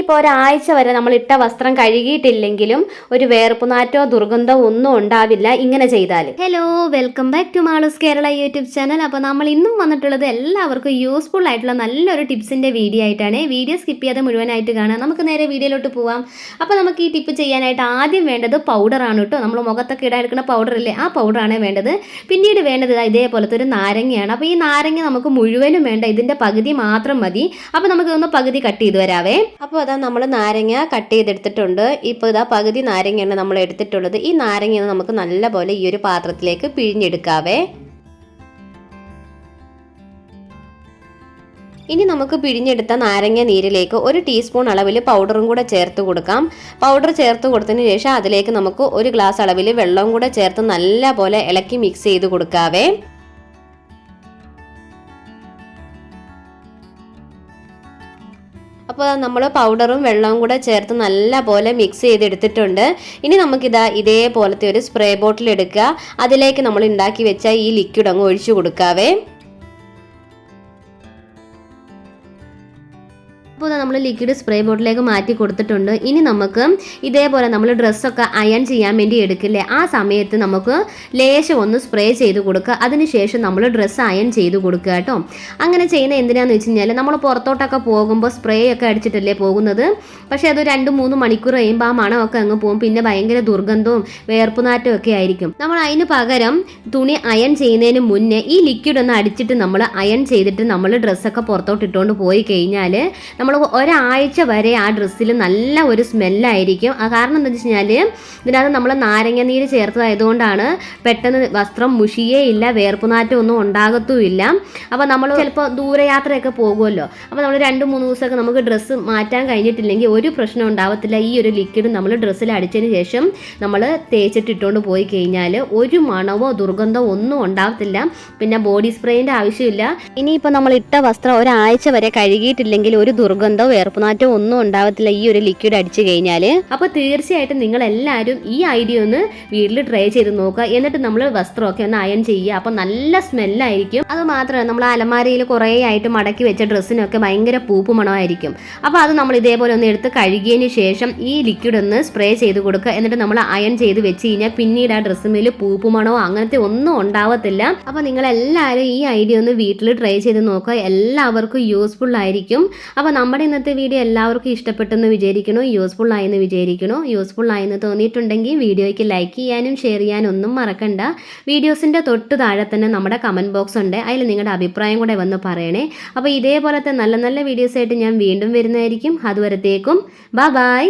ഇനിയിപ്പോൾ ഒരാഴ്ച വരെ നമ്മൾ ഇട്ട വസ്ത്രം കഴുകിയിട്ടില്ലെങ്കിലും ഒരു വേർപ്പുനാറ്റോ ദുർഗന്ധമോ ഒന്നും ഉണ്ടാവില്ല ഇങ്ങനെ ചെയ്താൽ hello welcome back to Maloos Kerala YouTube channel അപ്പോൾ നമ്മൾ ഇന്നും വന്നിട്ടുള്ളത് എല്ലാവർക്കും യൂസ്ഫുൾ ആയിട്ടുള്ള നല്ലൊരു ടിപ്സിന്റെ വീഡിയോ ആയിട്ടാണ്. വീഡിയോ സ്കിപ്പ് ചെയ്യാതെ മുഴുവനായിട്ട് കാണാം നമുക്ക് നേരെ വീഡിയോയിലോട്ട് പോവാം. അപ്പോൾ നമുക്ക് ഈ ടിപ്പ് ചെയ്യാനായിട്ട് ആദ്യം വേണ്ടത് പൗഡറാണ് കേട്ടോ നമ്മൾ മുഖത്തൊക്കെ ഇടാൻ എടുക്കുന്ന അല്ലേ ആ പൗഡറാണ് വേണ്ടത്. പിന്നീട് വേണ്ടത് ഇതാ ഇതേപോലത്തെ ഒരു നാരങ്ങയാണ്. അപ്പോൾ ഈ നാരങ്ങ നമുക്ക് മുഴുവനും വേണ്ട. ഇതിന്റെ പകുതി മാത്രം മതി. അപ്പോൾ നമുക്ക് ഒന്ന് പകുതി കട്ട് ചെയ്ത് വരാവേ. അപ്പോൾ അതാ നമ്മൾ നാരങ്ങ കട്ട് ചെയ്തെടുത്തിട്ടുണ്ട്. ഇപ്പോൾ ഇതാ പകുതി നാരങ്ങയാണ് നമ്മൾ എടുത്തിട്ടുള്ളത്. ഈ നാരങ്ങ നമുക്ക് നല്ലപോലെ ഈ ഒരു പാത്രത്തിലേക്ക് പിഴിഞ്ഞെടുക്കാവേ. ഇനി നമുക്ക് പിഴിഞ്ഞെടുത്ത നാരങ്ങ നീരിലേക്ക് ഒരു ടീസ്പൂൺ അളവിൽ പൗഡറും കൂടെ ചേർത്ത് കൊടുക്കാം. പൗഡർ ചേർത്ത് കൊടുത്തതിന് ശേഷം അതിലേക്ക് നമുക്ക് ഒരു ഗ്ലാസ് അളവിൽ വെള്ളവും കൂടെ ചേർത്ത് നല്ലപോലെ ഇളക്കി മിക്സ് ചെയ്ത് കൊടുക്കാവേ. അപ്പോൾ നമ്മൾ പൗഡറും വെള്ളവും കൂടെ ചേർത്ത് നല്ല പോലെ മിക്സ് ചെയ്തെടുത്തിട്ടുണ്ട്. ഇനി നമുക്കിതാ ഇതേപോലത്തെ ഒരു സ്പ്രേ ബോട്ടിൽ എടുക്കുക. അതിലേക്ക് നമ്മൾ ഉണ്ടാക്കി വെച്ച ഈ ലിക്വിഡ് അങ്ങ് ഒഴിച്ചു കൊടുക്കാവേ. അപ്പോൾ നമ്മൾ ലിക്വിഡ് സ്പ്രേ ബോട്ടിലേക്ക് മാറ്റി കൊടുത്തിട്ടുണ്ട്. ഇനി നമുക്ക് ഇതേപോലെ നമ്മൾ ഡ്രസ്സൊക്കെ അയൺ ചെയ്യാൻ വേണ്ടി എടുക്കില്ലേ? ആ സമയത്ത് നമുക്ക് ലേശം ഒന്ന് സ്പ്രേ ചെയ്ത് കൊടുക്കുക. അതിനുശേഷം നമ്മൾ ഡ്രസ്സ് അയൺ ചെയ്ത് കൊടുക്കുക കേട്ടോ. അങ്ങനെ ചെയ്യുന്ന എന്തിനാന്ന് വെച്ച് കഴിഞ്ഞാൽ നമ്മൾ പുറത്തോട്ടൊക്കെ പോകുമ്പോൾ സ്പ്രേ ഒക്കെ അടിച്ചിട്ടല്ലേ പോകുന്നത്? പക്ഷേ അത് രണ്ട് മൂന്ന് മണിക്കൂർ കഴിയുമ്പോൾ ആ മണമൊക്കെ അങ്ങ് പോകും. പിന്നെ ഭയങ്കര ദുർഗന്ധവും വേർപ്പുനാറ്റവും ഒക്കെ ആയിരിക്കും. നമ്മൾ അതിന് പകരം തുണി അയൺ ചെയ്യുന്നതിന് മുന്നേ ഈ ലിക്വിഡ് ഒന്ന് അടിച്ചിട്ട് നമ്മൾ അയൺ ചെയ്തിട്ട് നമ്മൾ ഡ്രസ്സൊക്കെ പുറത്തോട്ട് ഇട്ടുകൊണ്ട് പോയി കഴിഞ്ഞാൽ നമ്മൾ ഒരാഴ്ച വരെ ആ ഡ്രസ്സിൽ നല്ല ഒരു സ്മെല്ലായിരിക്കും. ആ കാരണം എന്താ വെച്ച് കഴിഞ്ഞാൽ ഇതിനകത്ത് നമ്മൾ നാരങ്ങ നീര് ചേർത്തതായതുകൊണ്ടാണ് പെട്ടെന്ന് വസ്ത്രം മുഷിയേ ഇല്ല വേർപ്പുനാറ്റം ഒന്നും ഉണ്ടാകത്തുമില്ല. അപ്പോൾ നമ്മൾ ചിലപ്പോൾ ദൂരയാത്രയൊക്കെ പോകുമല്ലോ. അപ്പോൾ നമ്മൾ രണ്ട് മൂന്ന് ദിവസമൊക്കെ നമുക്ക് ഡ്രസ്സ് മാറ്റാൻ കഴിഞ്ഞിട്ടില്ലെങ്കിൽ ഒരു പ്രശ്നം ഉണ്ടാവത്തില്ല. ഈ ഒരു ലിക്വിഡ് നമ്മൾ ഡ്രസ്സിൽ അടിച്ചതിന് ശേഷം നമ്മൾ തേച്ചിട്ടിട്ടുകൊണ്ട് പോയി കഴിഞ്ഞാൽ ഒരു മണവോ ദുർഗന്ധമോ ഒന്നും ഉണ്ടാകത്തില്ല പിന്നെ ബോഡി സ്പ്രേന്റെ ആവശ്യമില്ല. ഇനിയിപ്പോൾ നമ്മൾ ഇട്ട വസ്ത്രം ഒരാഴ്ച വരെ കഴുകിയിട്ടില്ലെങ്കിൽ ഒരു ദുർഗന്ധമോ വേർപ്പുനാറ്റോ ഒന്നും ഉണ്ടാവത്തില്ല ഈ ഒരു ലിക്വിഡ് അടിച്ചു കഴിഞ്ഞാൽ അപ്പോൾ തീർച്ചയായിട്ടും നിങ്ങൾ എല്ലാവരും ഈ ഐഡിയ ഒന്ന് വീട്ടിൽ ട്രൈ ചെയ്ത് നോക്കുക. എന്നിട്ട് നമ്മൾ വസ്ത്രമൊക്കെ ഒന്ന് അയൺ ചെയ്യുക. അപ്പോൾ നല്ല സ്മെല്ലായിരിക്കും അത് മാത്രമല്ല നമ്മൾ അലമാരയിൽ കുറേ ആയിട്ട് മടക്കി വെച്ച ഡ്രസ്സിനൊക്കെ ഭയങ്കര പൂപ്പ് മണമായിരിക്കും. അപ്പോൾ അത് നമ്മൾ ഇതേപോലെ ഒന്ന് എടുത്ത് കഴുകിയതിന് ശേഷം ഈ ലിക്വിഡ് ഒന്ന് സ്പ്രേ ചെയ്ത് കൊടുക്കുക. എന്നിട്ട് നമ്മൾ അയൺ ചെയ്ത് വെച്ച് കഴിഞ്ഞാൽ പിന്നീട് ആ ഡ്രസ്സ് മേൽ പൂപ്പ് മണമോ അങ്ങനത്തെ ഒന്നും ഉണ്ടാവത്തില്ല. അപ്പോൾ നിങ്ങൾ എല്ലാവരും ഈ ഐഡിയ ഒന്ന് വീട്ടിൽ ട്രൈ ചെയ്ത് നോക്കുക. എല്ലാവർക്കും യൂസ്ഫുൾ ആയിരിക്കും. അപ്പോൾ നമ്മുടെ ഇന്നത്തെ വീഡിയോ എല്ലാവർക്കും ഇഷ്ടപ്പെട്ടെന്ന് വിചാരിക്കണോ യൂസ്ഫുൾ ആയെന്ന് വിചാരിക്കണോ യൂസ്ഫുൾ ആയെന്ന് തോന്നിയിട്ടുണ്ടെങ്കിൽ വീഡിയോയ്ക്ക് ലൈക്ക് ചെയ്യാനും ഷെയർ ചെയ്യാനും ഒന്നും മറക്കണ്ട. വീഡിയോസിന്റെ തൊട്ട് താഴെ തന്നെ നമ്മുടെ കമന്റ് ബോക്സ് ഉണ്ട്. അതിൽ നിങ്ങളുടെ അഭിപ്രായം കൂടെ വന്ന് പറയണേ. അപ്പോൾ ഇതേപോലത്തെ നല്ല നല്ല വീഡിയോസായിട്ട് ഞാൻ വീണ്ടും വരുന്നതായിരിക്കും. അതുവരത്തേക്കും ബൈ ബൈ